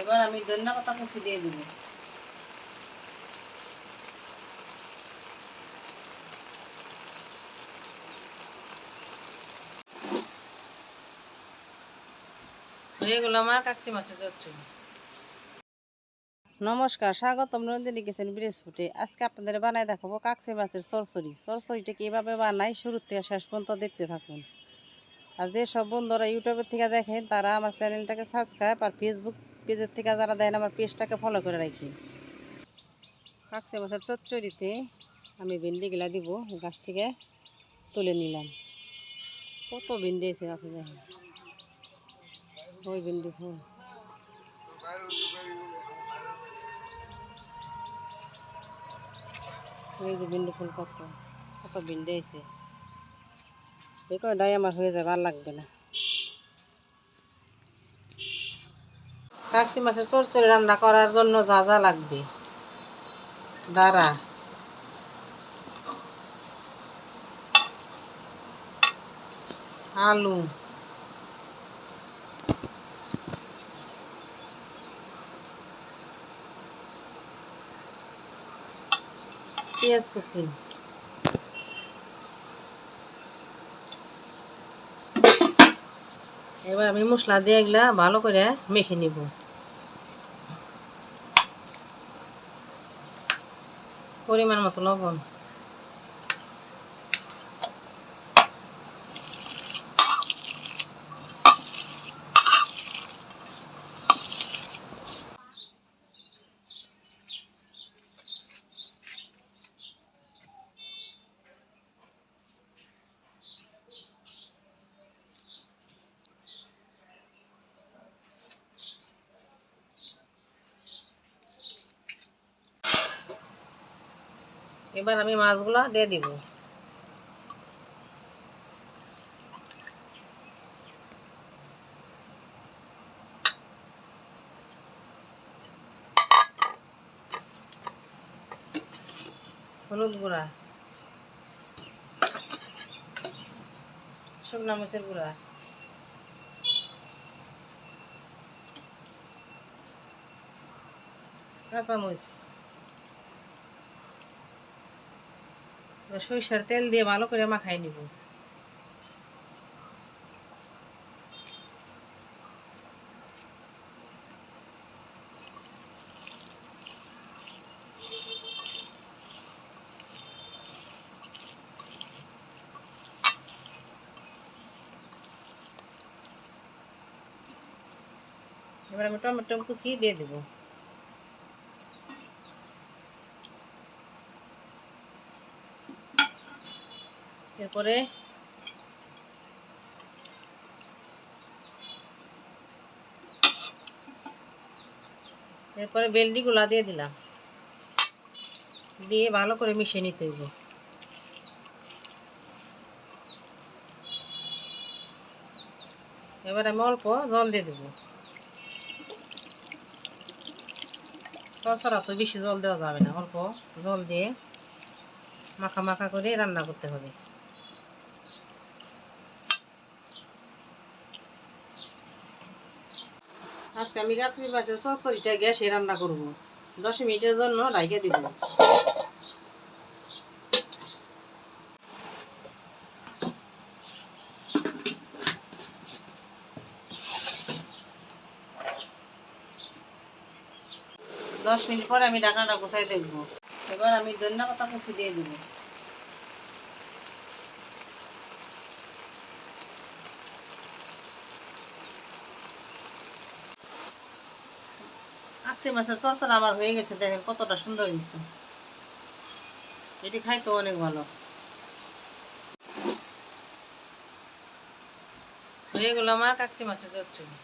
এবার আমি ধন্যা পাতা দিয়ে দিব। নমস্কার, স্বাগতম নন্দিনী গেছেন বৃহস্পতি আজকে আপনাদের বানাই দেখাবো কাকসি মাছের সরসরি সরসরিটা কীভাবে বানাই শুরু থেকে শেষ পর্যন্ত দেখতে থাকুন। আর যেসব বন্ধুরা ইউটিউবের থেকে দেখেন, তারা আমার চ্যানেলটাকে সাবস্ক্রাইব আর ফেসবুক পেজের থেকে যারা দেন আমার পেজটাকে ফলো করে রাখি কাকসি মাছের চচ্চড়িতে আমি ভেন্ডিগুলা দিব, গাছ থেকে তুলে নিলাম। কত ভেন্ডি এসে আছে দেখেন। ওই ভেন্ডি ফুল ওই যে ভেন্ডি ফুল কত কত ভেন্ডি এসে এই কয়টাই আমার হয়ে যাবে, আর লাগবে না। কাকসি মাছের চরচড়ি রান্না করার জন্য যা যা লাগবে। দাঁড়া। আলু। পেঁয়াজ কুচি এবার আমি মশলা দিয়ে এগুলা ভালো করে মেখে নিব। পরিমাণ মতো লবণ। এবার আমি মাছগুলো দিয়ে দিব। হলুদ গুঁড়া শুকনা মরিচের গুঁড়া কাঁচামরিচ। সরিষার তেল দিয়ে ভালো করে মাখাই নিব এবার আমি টমেটো কুচি দিয়ে দেবো এরপরে এরপরে বেলডিগুলা দিয়ে দিলাম। দিয়ে ভালো করে মিশিয়ে নিতে হইব। এবার আমি অল্প জল দিয়ে দেবো। সসরা তো বেশি জল দেওয়া যাবে না। অল্প জল দিয়ে মাখা মাখা করে রান্না করতে হবে। আজকে আমি রাত্রি মাছের সসরিটা গ্যাসে রান্না করব। দশ মিনিটের জন্য রাইখে দিব। দশ মিনিট পরে আমি ঢাকনাটা গোছাই দেখব। এবার আমি ধন্যা পাতা কুচি দিয়ে দিব। আকসি মাছের চরচর আমার হয়ে গেছে, দেখেন কতটা সুন্দর হয়েছে। এটি খাইতে অনেক ভালো। হয়ে গেল আমার কাকসি মাছের চচ্চড়ি।